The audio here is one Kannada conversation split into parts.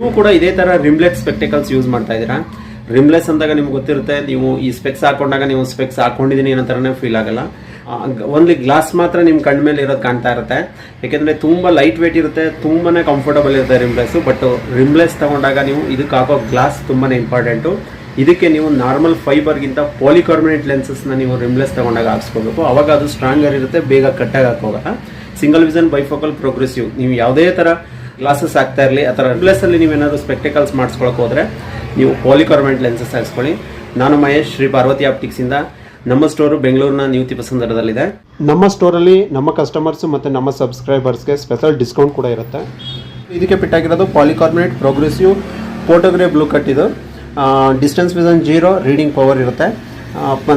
ನೀವು ಕೂಡ ಇದೇ ತರ ರಿಮ್ಲೆಸ್ ಸ್ಪೆಕ್ಟಿಕಲ್ಸ್ ಯೂಸ್ ಮಾಡ್ತಾ ಇದ್ದೀರಾ? ರಿಮ್ಲೆಸ್ ಅಂದಾಗ ನಿಮ್ಗೆ ಗೊತ್ತಿರುತ್ತೆ, ನೀವು ಈ ಸ್ಪೆಕ್ಸ್ ಹಾಕೊಂಡಾಗ ನೀವು ಸ್ಪೆಕ್ಸ್ ಹಾಕೊಂಡಿದ್ದೀನಿ ಅನ್ನೋ ಥರನೇ ಫೀಲ್ ಆಗಲ್ಲ. ಓನ್ಲಿ ಗ್ಲಾಸ್ ಮಾತ್ರ ನಿಮ್ಮ ಕಣ್ಣ ಮೇಲೆ ಇರೋದು ಕಾಣ್ತಾ ಇರುತ್ತೆ. ಯಾಕೆಂದ್ರೆ ತುಂಬಾ ಲೈಟ್ ವೇಟ್ ಇರುತ್ತೆ, ತುಂಬಾನೇ ಕಂಫರ್ಟಬಲ್ ಇರುತ್ತೆ ರಿಮ್ಲೆಸ್ ಬಟ್ ರಿಮ್ಲೆಸ್ ತಗೊಂಡಾಗ ನೀವು ಇದಕ್ಕೆ ಹಾಕೋ ಗ್ಲಾಸ್ ತುಂಬಾನೇ ಇಂಪಾರ್ಟೆಂಟು ಇದಕ್ಕೆ ನೀವು ನಾರ್ಮಲ್ ಫೈಬರ್ಗಿಂತ ಪಾಲಿಕಾರ್ಬನೇಟ್ ಲೆನ್ಸಸ್ನ ನೀವು ರಿಮ್ಲೆಸ್ ತಗೊಂಡಾಗ ಹಾಕ್ಸ್ಕೋಬೇಕು. ಅವಾಗ ಅದು ಸ್ಟ್ರಾಂಗರ್ ಇರುತ್ತೆ, ಬೇಗ ಕಟ್ಟಾಗಿ ಹಾಕೋಗಲ್ಲ. ಸಿಂಗಲ್ ವಿಷನ್ ಬೈಫೋಕಲ್ ಪ್ರೋಗ್ರೆಸಿವ್ ನೀವು ಯಾವುದೇ ಥರ ಗ್ಲಾಸಸ್ ಆಗ್ತಾ ಇರಲಿ ಆ ಥರ ರಿಮ್ಲೆಸ್ ಅಲ್ಲಿ ನೀವೇನಾದ್ರು ಸ್ಪೆಕ್ಟಿಕಲ್ಸ್ ಮಾಡ್ಸ್ಕೊಳ್ಳೋಕೆ ಹೋದರೆ ನೀವು ಪಾಲಿಕಾರ್ಮೆಂಟ್ ಲೆನ್ಸಸ್ ಹಾಕ್ಸ್ಕೊಳ್ಳಿ. ನಾನು ಮಹೇಶ್ ಶ್ರೀ ಪಾರ್ವತಿ ಆಪ್ಟಿಕ್ಸಿಂದ ನಮ್ಮ ಸ್ಟೋರು ಬೆಂಗಳೂರಿನ ನ್ಯೂತಿ ಪಸಂದರದಲ್ಲಿದೆ ನಮ್ಮ ಸ್ಟೋರಲ್ಲಿ ನಮ್ಮ ಕಸ್ಟಮರ್ಸು ಮತ್ತು ನಮ್ಮ ಸಬ್ಸ್ಕ್ರೈಬರ್ಸ್ಗೆ ಸ್ಪೆಷಲ್ ಡಿಸ್ಕೌಂಟ್ ಕೂಡ ಇರುತ್ತೆ. ಇದಕ್ಕೆ ಪಿಟ್ಟಾಗಿರೋದು ಆಗಿರೋದು polycarbonate progressive photogrey blue cut ಇದು distance vision zero reading power ಇರುತ್ತೆ.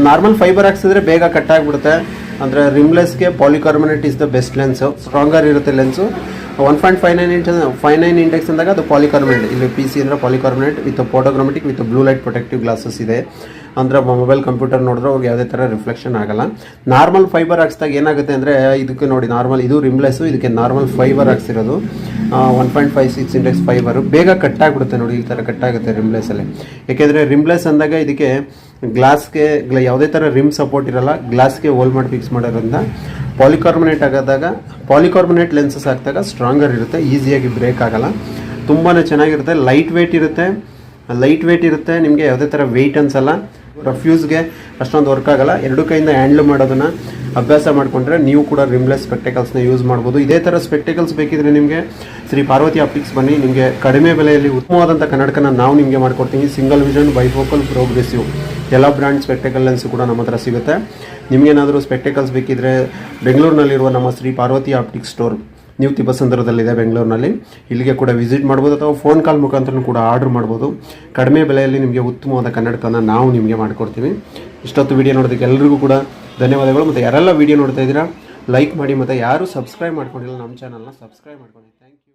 ನಾರ್ಮಲ್ ಫೈಬರ್ ಹಾಕ್ಸಿದ್ರೆ ಬೇಗ ಕಟ್ ಆಗಿಬಿಡುತ್ತೆ. ಅಂದರೆ ರಿಮ್ಲೆಸ್ಗೆ polycarbonate is the best lens stronger ಇರುತ್ತೆ lens one point five nine in five nine index ಅಂದಾಗ ಅದು ಪಾಲಿಕಾರ್ಬನೇಟ್ ಇಲ್ಲಿ ಪಿ ಸಿ ಅಂದರೆ polycarbonate with photochromatic with blue light protective glasses ಇದೆ. ಅಂದರೆ ಮೊಬೈಲ್ ಕಂಪ್ಯೂಟರ್ ನೋಡಿದ್ರೆ ಅವ್ರಿಗೆ ಯಾವುದೇ ಥರ ರಿಫ್ಲೆಕ್ಷನ್ ಆಗಲ್ಲ. ನಾರ್ಮಲ್ ಫೈಬರ್ ಹಾಕ್ಸ್ದಾಗ ಏನಾಗುತ್ತೆ ಅಂದರೆ, ಇದಕ್ಕೆ ನೋಡಿ ನಾರ್ಮಲ್ ಇದು ರಿಮ್ಲೆಸ್ಸು ಇದಕ್ಕೆ normal fibre ಹಾಕ್ಸಿರೋದು. One point five six index fibre ಬೇಗ ಕಟ್ ಆಗಿಬಿಡುತ್ತೆ ನೋಡಿ, ಈ ಥರ ಕಟ್ ಆಗುತ್ತೆ ಏಕೆಂದರೆ ರಿಮ್ಲೆಸ್ ಅಂದಾಗ ಇದಕ್ಕೆ ಗ್ಲಾಸ್ಗೆ ಯಾವುದೇ ಥರ ರಿಮ್ ಸಪೋರ್ಟ್ ಇರಲ್ಲ ಗ್ಲಾಸ್ಗೆ ಹೋಲ್ ಮಾಡಿ ಫಿಕ್ಸ್ ಮಾಡೋದ್ರಿಂದ ಪಾಲಿಕಾರ್ಬೊನೇಟ್ ಆಗೋದಾಗ ಪಾಲಿಕಾರ್ಬೊನೇಟ್ ಲೆನ್ಸಸ್ ಹಾಕಿದಾಗ ಸ್ಟ್ರಾಂಗರ್ ಇರುತ್ತೆ ಈಸಿಯಾಗಿ ಬ್ರೇಕ್ ಆಗಲ್ಲ. ತುಂಬಾ ಚೆನ್ನಾಗಿರುತ್ತೆ ಲೈಟ್ ವೆಯ್ಟ್ ಇರುತ್ತೆ ಲೈಟ್ ವೆಯ್ಟ್ ಇರುತ್ತೆ, ನಿಮಗೆ ಯಾವುದೇ ಥರ ವೆಯ್ಟ್ ಅನ್ಸಲ್ಲ. ರಫ್ಯೂಸ್ಗೆ ಅಷ್ಟೊಂದು ವರ್ಕ್ ಆಗಲ್ಲ. ಎರಡು ಕೈಯಿಂದ ಹ್ಯಾಂಡ್ಲ್ ಮಾಡೋದನ್ನ ಅಭ್ಯಾಸ ಮಾಡಿಕೊಂಡ್ರೆ ನೀವು ಕೂಡ ರಿಮ್ಲೆಸ್ ಸ್ಪೆಕ್ಟಿಕಲ್ಸ್ನ ಯೂಸ್ ಮಾಡ್ಬೋದು. ಇದೇ ಥರ ಸ್ಪೆಕ್ಟಿಕಲ್ಸ್ ಬೇಕಿದ್ರೆ ನಿಮಗೆ ಶ್ರೀ ಪಾರ್ವತಿ ಆಪ್ಟಿಕ್ಸ್ ಬನ್ನಿ. ನಿಮಗೆ ಕಡಿಮೆ ಬೆಲೆಯಲ್ಲಿ ಉತ್ತಮವಾದಂಥ ಕನ್ನಡಕನ ನಾವು ನಿಮಗೆ ಮಾಡ್ಕೊಡ್ತೀವಿ ಸಿಂಗಲ್ ವಿಷನ್ ಬೈಫೋಕಲ್ ಪ್ರೋಗ್ರೆಸಿವ್ ಎಲ್ಲ ಬ್ರ್ಯಾಂಡ್ ಸ್ಪೆಕ್ಟಿಕಲ್ ಲೆನ್ಸ್ ಕೂಡ ನಮ್ಮ ಹತ್ರ ಸಿಗುತ್ತೆ. ನಿಮಗೇನಾದರೂ ಸ್ಪೆಕ್ಟಿಕಲ್ಸ್ ಬೇಕಿದ್ರೆ ಬೆಂಗಳೂರಿನಲ್ಲಿರುವ ನಮ್ಮ ಶ್ರೀ ಪಾರ್ವತಿ ಆಪ್ಟಿಕ್ಸ್ ಸ್ಟೋರ್ ನೀವು ತಿಪ್ಪಸಂದ್ರದಲ್ಲಿದೆ ಬೆಂಗಳೂರಿನಲ್ಲಿ ಇಲ್ಲಿಗೆ ಕೂಡ ವಿಸಿಟ್ ಮಾಡ್ಬೋದು ಅಥವಾ ಫೋನ್ ಕಾಲ್ ಮುಖಾಂತರ ಕೂಡ ಆರ್ಡರ್ ಮಾಡ್ಬೋದು. ಕಡಿಮೆ ಬೆಲೆಯಲ್ಲಿ ನಿಮಗೆ ಉತ್ತಮವಾದ ಕನ್ನಡಕವನ್ನು ನಾವು ನಿಮಗೆ ಮಾಡಿಕೊಡ್ತೀವಿ. ಇಷ್ಟೊತ್ತು ವಿಡಿಯೋ ನೋಡೋದಕ್ಕೆ ಎಲ್ರಿಗೂ ಕೂಡ ಧನ್ಯವಾದಗಳು ಮತ್ತು ಯಾರೆಲ್ಲ ವಿಡಿಯೋ ನೋಡ್ತಾ ಇದ್ದೀರಾ ಲೈಕ್ ಮಾಡಿ ಮತ್ತು ಯಾರು ಸಬ್ಸ್ಕ್ರೈಬ್ ಮಾಡ್ಕೊಂಡಿಲ್ಲ ನಮ್ಮ ಚಾನಲ್ನ ಸಬ್ಸ್ಕ್ರೈಬ್ ಮಾಡ್ಕೊಳ್ಳಿ. Thank you